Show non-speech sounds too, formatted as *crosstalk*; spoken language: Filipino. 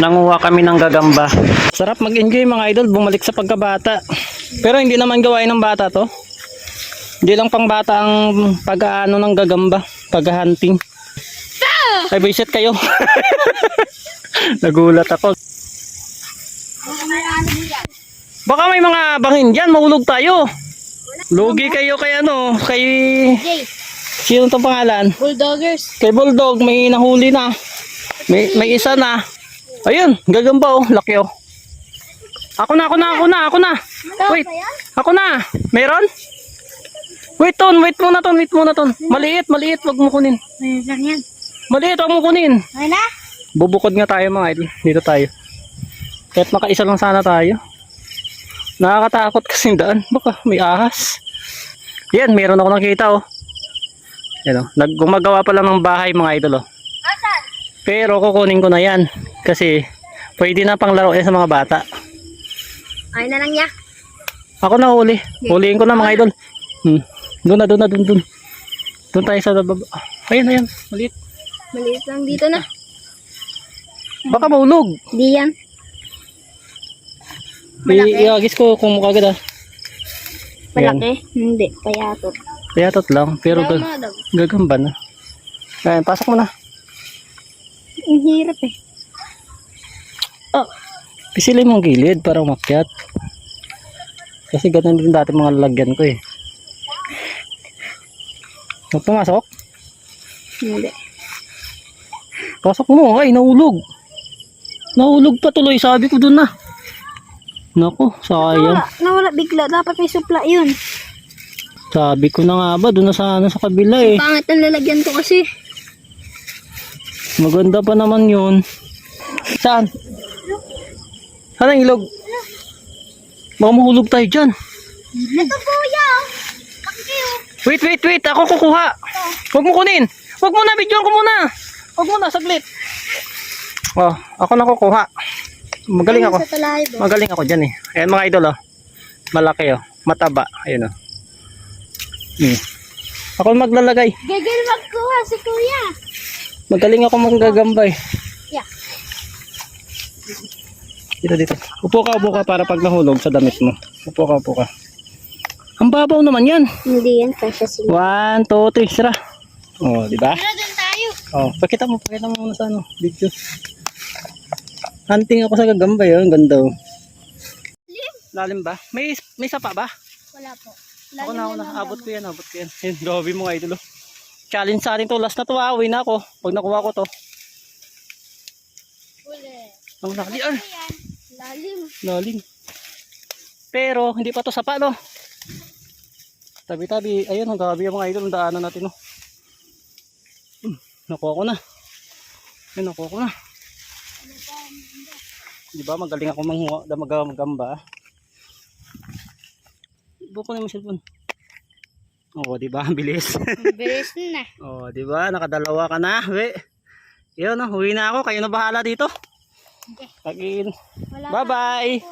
Nanguha kami ng gagamba. Sarap mag-enjoy mga idol, bumalik sa pagkabata. Pero hindi naman gawain ng bata to. Hindi lang pang bata ang pag-aano ng gagamba, pag-hunting. Ay, visit kayo. *laughs* Nagulat ako. Baka may mga bangin dyan, mahulog tayo. Lugi kayo kay ano, kay... Jay, Sino itong pangalan? Bulldoggers. Kay Bulldog, may nahuli na. May, may isa na. Ayun, gagamba oh, laki oh. Ako na, ako na, ako na, ako na. Wait, ako na. Meron? Wait ton, wait muna ton, wait muna ton. Maliit, maliit, wag mo kunin. Lang yan. Maliit, wag mo kunin. Ay na? Bubukod nga tayo mga idol. Dito tayo. Kahit makaisa lang sana tayo. Nakakatakot kasi daan. Baka may ahas. Yan, meron ako nakita oh. Yan oh. Nag gumagawa pa lang ng bahay mga idol oh. Asan? Pero kukunin ko na yan. Kasi pwede na pang laro yan sa mga bata. Ay na lang niya. Ako na huli. Huliin ko na mga idol. Hmm. Doon na, doon na, doon, doon. Doon tayo sa baba. Ayan, ayan. Maliit. Maliit lang dito na. Baka mahulog. Di yan. I- Iagis ko kung mukha agad ah. Ayan. Malaki? Hindi. Payatot. Payatot lang. Pero gag gagamba na. Ayan, pasok mo na. Ang hirap eh. Oh. Pisilin mo ang gilid para umakyat. Kasi ganun din dati mga lalagyan ko eh. Huwag pumasok. Hindi. Pasok mo. Ay, nahulog. Nahulog pa tuloy. Sabi ko dun na. Naku, sayang. Nawala. Nawala bigla. Dapat may supla yun. Sabi ko na nga ba, dun na sana sa kabila eh. Pangit ang lalagyan ko kasi. Maganda pa naman yun. Saan? Saan ang ilog? Baka mahulog tayo dyan. Ito kuya. Wait, wait, wait. Ako kukuha. Huwag mo kunin. Huwag mo na. Bidyon ko muna. Huwag mo na. Saglit. Oh, ako na kukuha. Magaling ako. Talahay ba? Magaling ako dyan eh. Ayan mga idol oh. Malaki oh. Mataba. Ayun oh. Hmm. Ako maglalagay. Gagil magkuha si kuya. Magaling ako manggagamba eh. Yeah. Dito, dito. Upo ka, upo ka para pag nahulog sa damit mo. Upo ka, upo ka. Ang babaw naman yan. Hindi yan. Kasya sila. One, two, three, sira. Oh, di ba? Pero doon tayo. Oh, pakita mo, pakita mo muna sa ano, video. Hunting ako sa gagamba yun, ganda oh. Lalim ba? May may sapa ba? Wala po. Ako na, ako na. Abot ko yan, abot ko yan. Yun, grabe mga idol oh. Challenge sa atin to. Last na to, ah. Uwi na ako. Pag nakuha ko to. Ang ah. Ayan. Lalim. Lalim. Pero, hindi pa to sapa, no? Tabi-tabi. Ayun, ang gabi yung mga idol. Ang daanan natin, no? Hmm, nakuha ko na. Ayun, nakuha ko na. Di ba, magaling ako manguha, da mag magamba. Buko na yung cellphone. Oo, di ba? Ang bilis. Bilis na. *laughs* Oo, di ba? Nakadalawa ka na. We. Yun, no? Huwi na ako. Kayo na bahala dito. Pag-in. Bye-bye.